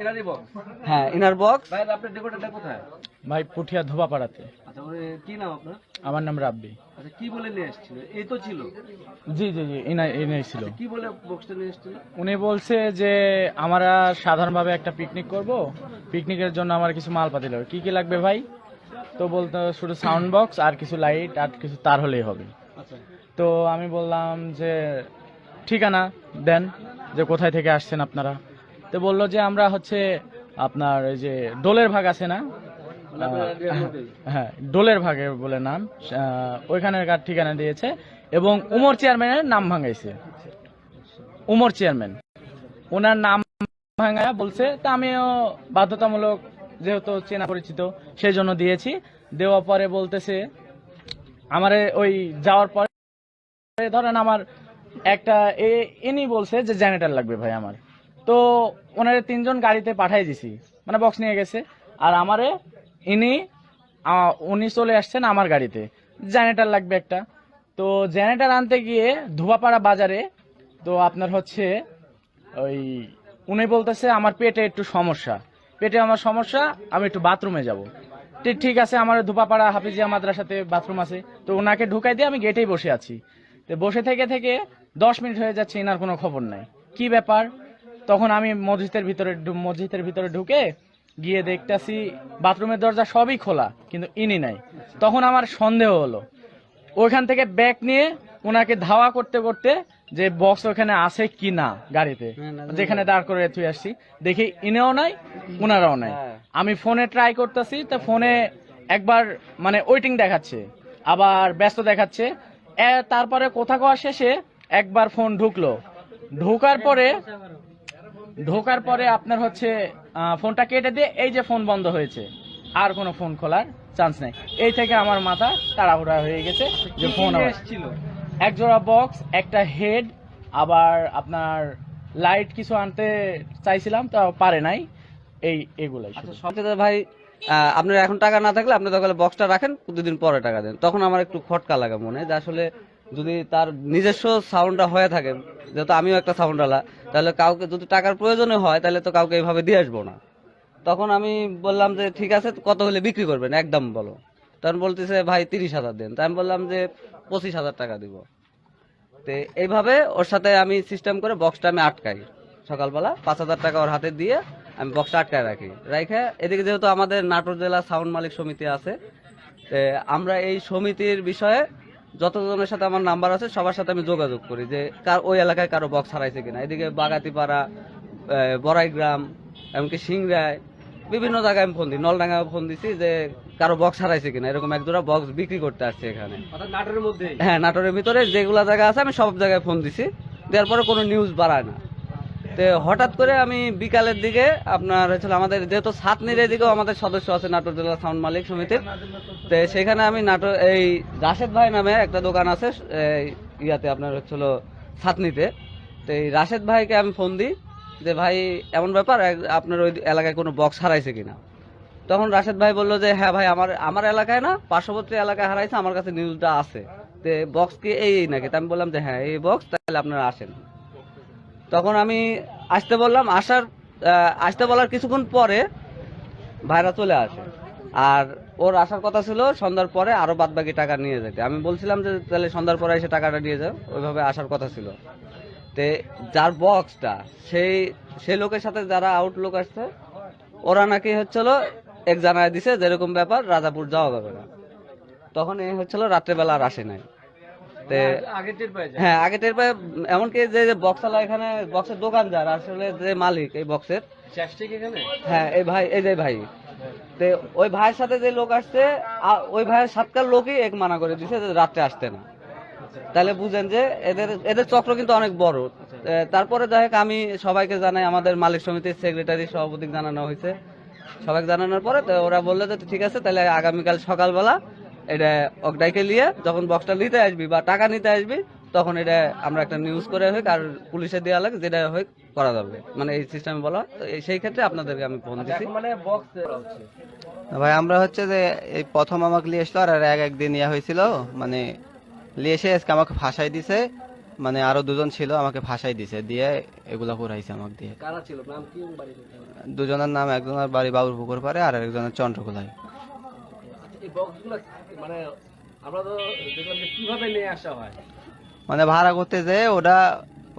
এনারই box হ্যাঁ inner box ভাই আপনার ডেকোরেটরটা কোথায়? ভাই পুঠিয়া ধোবাপাড়াতে। আচ্ছা কি নাম আপনার? আমার নাম রাব্বি। আচ্ছা কি বলে নিয়ে এসেছিল? এই তো ছিল। জি জি জি ইনাই ইনাই ছিল। কি বলে বক্সটা নিয়ে এসেছিল? উনি বলছে যে আমরা সাধারণভাবে একটা পিকনিক করব। পিকনিকের জন্য আমার কিছু মালপাতি লাগবে। কি কি লাগবে ভাই? তো বলতো শুধু সাউন্ড বক্স আর কিছু লাইট আর কিছু তার হলেই হবে। আচ্ছা। তো আমি বললাম যে ঠিকানা দেন যে কোথায় থেকে আসছেন আপনারা। তো বলল যে আমরা হচ্ছে আপনার এই যে ডোলের ভাগ আছে না? মানে? হ্যাঁ ডোলের ভাগে বলে নাম। ওইখানের কার ঠিকানা দিয়েছে এবং উমর চেয়ারম্যানের নাম ভাঙাইছে। উমর চেয়ারম্যান। ওনার নাম ভাঙায় বলছে তা আমিও বাধ্যতামূলক যেহেতু চেনা পরিচিত সেই জন্য দিয়েছি। দেওয়ার পরে বলতেছে আমারে ওই যাওয়ার পরে ধরেন আমার একটা এ ইনি বলছে যে জেনারেটর লাগবে ভাই আমার। তো ওনারে তিনজন গাড়িতে পাঠাই দিছি। মানে বক্স নিয়ে গেছে। আর আমারে ইনি উনি চলে আসছেন আমার গাড়িতে। জেনারেটর লাগবে একটা। তো জেনারেটর আনতে গিয়ে ধোবাপাড়া বাজারে, তো আপনার হচ্ছে ওই, উনি বলতেছে আমার পেটে একটু সমস্যা। পেটে আমার সমস্যা, আমি একটু বাথরুমে যাব। ঠিক আছে, আমার ধোপাপাড়া হাফিজিয়া মাদ্রাসাতে বাথরুম আছে। তো ওনাকে ঢুকাই দিয়ে আমি গেটেই বসে আছি। তো বসে থেকে থেকে দশ মিনিট হয়ে যাচ্ছে এনার কোনো খবর নাই। কি ব্যাপার? তখন আমি মসজিদের ভিতরে মসজিদের ভিতরে ঢুকে গিয়ে দেখতেছি বাথরুমের দরজা সবই খোলা কিন্তু ইনি নাই। তখন আমার সন্দেহ হলো। ওইখান থেকে ব্যাগ নিয়ে ওনাকে ধাওয়া করতে করতে যে বক্স ওখানে আছে কি না গাড়িতে যেখানে দাঁড় করে থুই আসছি। দেখি ইনেও নাই ওনারাও নাই। হ্যাঁ। আমি ফোনে ট্রাই করতেছি তো ফোনে একবার মানে ওয়েটিং দেখাচ্ছে আবার ব্যস্ত দেখাচ্ছে। তারপরে কোথা কোয়া শেষে একবার ফোন ঢুকলো। ঢোকার পরে ঢোকার পরে আপনার হচ্ছে ফোনটা কেটে দিয়ে এই যে ফোন বন্ধ হয়েছে আর কোনো ফোন খোলার চান্স নেই। এই থেকে আমার মাথা তাড়াহুড়া হয়ে গেছে যে ফোন এসেছিল? এক জোড়া বক্স একটা হেড আবার আপনার লাইট কিছু আনতে চাইছিলাম তা পারে নাই। এই এগুলাই আচ্ছা সবচেয়ে ভাই আপনার এখন টাকা না থাকলে আপনি তাহলে বক্সটা রাখেন দুদিন পরে টাকা দেন। তখন আমার একটু খটকা লাগে মনে যে আসলে যদি তার নিজস্ব সাউন্ডটা হয়ে থাকে, যেহেতু আমিও একটা সাউন্ড আলা তাহলে কাউকে যদি টাকার প্রয়োজনে হয়, তাহলে তো কাউকে এইভাবে দিয়ে আসব না। তখন আমি বললাম যে, ঠিক আছে, কত হলে বিক্রি করবেন? একদম বলো। তখন বলতেছে, ভাই, তিরিশ হাজার দেন। তাই আমি বললাম যে, পঁচিশ হাজার টাকা দিব। তো এইভাবে ওর সাথে আমি সিস্টেম করে বক্সটা আমি আটকাই। সকালবেলা পাঁচ হাজার টাকা ওর হাতে দিয়ে আমি বক্সটা আটকায় রাখি। রাখে এদিকে যেহেতু আমাদের নাটোর জেলা সাউন্ড মালিক সমিতি আছে আমরা এই সমিতির বিষয়ে যতজনের সাথে আমার নাম্বার আছে সবার সাথে আমি যোগাযোগ করি যে কার ওই এলাকায় কারও বক্স হারাইছে কিনা। এদিকে বাগাতিপাড়া বড়াই বড়াইগ্রাম এমনকি সিংরায় বিভিন্ন জায়গায় আমি ফোন দিই। নলডাঙ্গা ফোন দিছি যে কারও বক্স হারাইছে কিনা। এরকম এক দুটা বক্স বিক্রি করতে আসছে এখানে। নাটোরের মধ্যে হ্যাঁ নাটোরের ভিতরে যেগুলা জায়গা আছে আমি সব জায়গায় ফোন দিছি। দেওয়ার পরে কোনো নিউজ বাড়ায় না। তো হঠাৎ করে আমি বিকালের দিকে আপনার হচ্ছে আমাদের, যেহেতু সাতনির এদিকেও আমাদের সদস্য আছে নাটোর জেলা সাউন্ড মালিক সমিতির, তো সেখানে আমি নাটোর, এই রাশেদ ভাই নামে একটা দোকান আছে ইয়াতে আপনার হচ্ছিল সাতনিতে তো এই রাশেদ ভাইকে আমি ফোন দিই যে, ভাই, এমন ব্যাপার আপনার ওই এলাকায় কোনো বক্স হারাইছে কিনা? তখন রাশেদ ভাই বলল যে হ্যাঁ ভাই, আমার আমার এলাকায় না, পার্শ্ববর্তী এলাকায় হারাইছে, আমার কাছে নিউজটা আছে। তো বক্স কি এই নাকি? তা আমি বললাম যে হ্যাঁ এই বক্স তাহলে আপনারা আসেন। তখন আমি আসতে বললাম, আসার আসতে বলার কিছুক্ষণ পরে ভাইরা চলে আসে। আর ওর আসার কথা ছিল সন্ধ্যার পরে আরও বাদ বাকি টাকা নিয়ে যেতে। আমি বলছিলাম যে, তাহলে সন্ধ্যার পরে এসে টাকাটা নিয়ে যাও। ওইভাবে আসার কথা ছিল। তে যার বক্সটা, সেই সেই লোকের সাথে যারা আউট লোক আসছে, ওরা নাকি হচ্ছিল এক জানায় দিছে, যেরকম ব্যাপার, রাজাপুর যাওয়া যাবে না। তখন এই হচ্ছিল রাত্রেবেলা আর আসে নাই। হ্যাঁ আগে টের পায় এমনকি যে বক্সালা এখানে বক্সের দোকান যার আসলে যে মালিক এই বক্সের হ্যাঁ এই ভাই এই যে ভাই। তে ওই ভাইয়ের সাথে যে লোক আসছে ওই ভাইয়ের সাতকার লোকই এক মানা করে দিছে যে রাত্রে আসতে না। তাহলে বুঝেন যে এদের এদের চক্র কিন্তু অনেক বড়। তারপরে যাই হোক আমি সবাইকে জানাই আমাদের মালিক সমিতির সেক্রেটারি সভাপতি জানানো হয়েছে। সবাইকে জানানোর পরে ওরা বলল যে ঠিক আছে তাহলে আগামীকাল সকালবেলা এটা অকডাইকে নিয়ে যখন বক্সটা নিতে আসবি বা টাকা নিতে আসবি তখন এটা আমরা একটা নিউজ করে হোক আর পুলিশে দেওয়া লাগে যেটা হোক করা যাবে। মানে এই সিস্টেমে বলা তো সেই ক্ষেত্রে আপনাদেরকে আমি ফোন দিচ্ছি মানে ভাই আমরা হচ্ছে যে এই প্রথম আমাকে নিয়ে আসলো আর এক একদিন ইয়া হয়েছিল মানে নিয়ে এসে আজকে আমাকে ফাঁসাই দিছে। মানে আরও দুজন ছিল আমাকে ফাঁসাই দিছে দিয়ে এগুলা পুরাইছে আমাকে দিয়ে। কারা ছিল? নাম কি? দুজনের নাম একজনের বাড়ি বাবুর পুকুর পারে আর একজনের চন্দ্রকোলায়। বক্সগুলো মানে আমরা তো দেখলাম যে কীভাবে নিয়ে আসা হয়। মানে ভাড়া করতে যে ওরা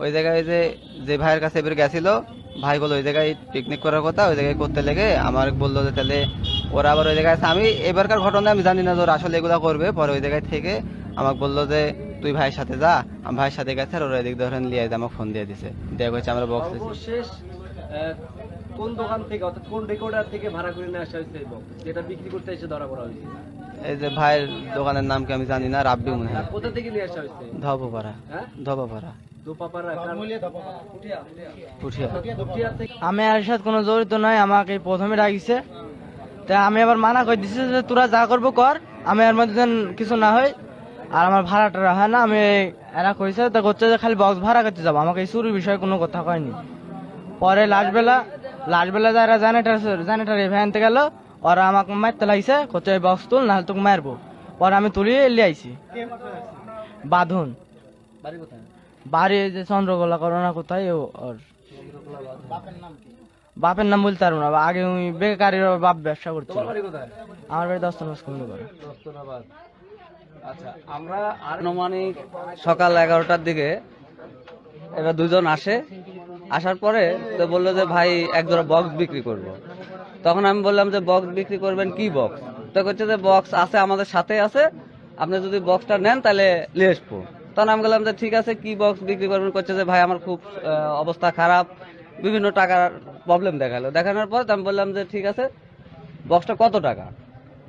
ওই জায়গায় যে যে ভাইয়ের কাছে এবার গেছিল ভাই বলে ওই জায়গায় পিকনিক করার কথা ওই জায়গায় করতে লেগে আমার বলল যে তাহলে ওরা আবার ওই জায়গায় আছে। আমি এবারকার ঘটনা আমি জানি না যে ওরা আসলে এগুলা করবে পরে ওই জায়গায় থেকে আমাকে বলল যে তুই ভাইয়ের সাথে যা আমি ভাইয়ের সাথে গেছে আর ওরা এদিক ধরেন লিয়ে আমাকে ফোন দিয়ে দিছে। দেখ হচ্ছে আমরা বক্স কোন দোকান থেকে অর্থাৎ কোন রেকর্ডার থেকে ভাড়া করে নিয়ে আসা হয়েছে এই বক্স যেটা বিক্রি করতে এসে ধরা পড়া হয়েছে? এই যে ভাইয়ের দোকানের নাম কি আমি জানি না রাব্বি মনে আর হয় কোথা থেকে নিয়ে আসা হয়েছে? ধবপাড়া হ্যাঁ? ধবপাড়া আমি এর সাথে কোনো জড়িত নাই আমাকে প্রথমে ডাকিছে। তা আমি আবার মানা করে দিছি যে তোরা যা করব কর আমি এর মধ্যে কিছু না হয়। আর আমার ভাড়াটা হয় না আমি এরা কইছে তা করছে যে খালি বক্স ভাড়া করতে যাব আমাকে এই চুরির বিষয়ে কোনো কথা কয়নি। পরে লাস্ট বেলা লাস্ট বেলা যারা জেনারেটার জেনারেটার এভাবে আনতে গেল ওরা আমাকে মারতে লাগছে করছে বক্স তুল নাহলে তোকে মারবো। পরে আমি তুলিয়ে লিয়ে আইছি। বাঁধন। বাড়ি কোথায় যে চন্দ্রকলা করোনা কোথায় ও ওর বাপের নাম বলতে পারব না আগে ওই বেকারির বাপ ব্যবসা করছিল। কোথায়? আমার বাড়ি দশ নম্বর স্কুল করে আচ্ছা আমরা আনুমানিক সকাল এগারোটার দিকে এরা দুজন আসে। আসার পরে তো বলল যে, ভাই, এক জোড়া বক্স বিক্রি করব। তখন আমি বললাম যে বক্স বিক্রি করবেন কি বক্স তো করছে যে বক্স আছে, আমাদের সাথে আছে। আপনি যদি বক্সটা নেন, তাহলে নিয়ে আসব। তখন আমি বললাম যে, ঠিক আছে, কি বক্স বিক্রি করবেন? করছে যে, ভাই, আমার খুব অবস্থা খারাপ। বিভিন্ন টাকার প্রবলেম দেখাল। দেখানোর পর আমি বললাম যে, ঠিক আছে বক্সটা কত টাকা?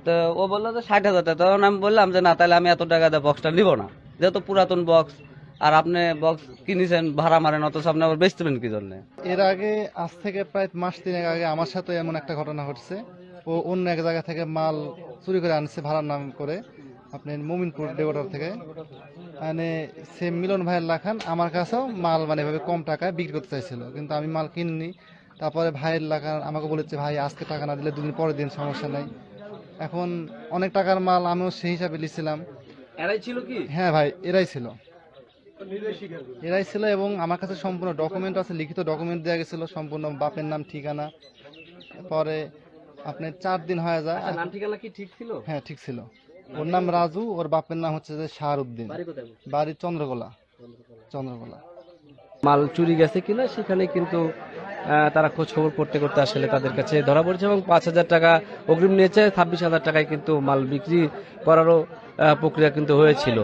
তো ও বলল যে, ষাট হাজার টাকা। তখন আমি বললাম যে, না, তাহলে আমি এত টাকা দিয়ে বক্সটা নিব না। যেহেতু পুরাতন বক্স আর আপনি বক্স কিনেছেন ভাড়া মারেন অথচ আপনি আবার বেচতেবেন কি জন্য এর আগে আজ থেকে প্রায় মাস তিনেক আগে আমার সাথে এমন একটা ঘটনা ঘটছে। ও অন্য এক জায়গা থেকে মাল চুরি করে আনছে ভাড়ার নাম করে। আপনি মোমিনপুর ডেগোটার থেকে। মানে সে মিলন ভাইয়ের লাখান আমার কাছেও মাল মানে এভাবে কম টাকায় বিক্রি করতে চাইছিল। কিন্তু আমি মাল কিনিনি। তারপরে ভাইয়ের লাখান আমাকে বলেছে ভাই আজকে টাকা না দিলে দুদিন পরের দিন সমস্যা নাই। এখন অনেক টাকার মাল আমিও সেই হিসাবে লিখছিলাম এরাই ছিল কি? হ্যাঁ ভাই এরাই ছিল। এরাই ছিল এবং আমার কাছে সম্পূর্ণ ডকুমেন্ট আছে লিখিত ডকুমেন্ট দেওয়া গেছিল সম্পূর্ণ বাপের নাম ঠিকানা। পরে আপনার চার দিন হয়ে যায়। আচ্ছা, নাম ঠিকানা কি ঠিক ছিল? হ্যাঁ ঠিক ছিল। ওর নাম রাজু ওর বাপের নাম হচ্ছে যে শাহরুদ্দিন। বাড়ি চন্দ্রকোলা। চন্দ্রকোলা। মাল চুরি গেছে কিনা সেখানে কিন্তু তারা খোঁজ খবর করতে করতে আসলে তাদের কাছে ধরা পড়েছে এবং পাঁচ হাজার টাকা অগ্রিম নিয়েছে। ছাব্বিশ হাজার টাকায় কিন্তু মাল বিক্রি করারও প্রক্রিয়া কিন্তু হয়েছিল।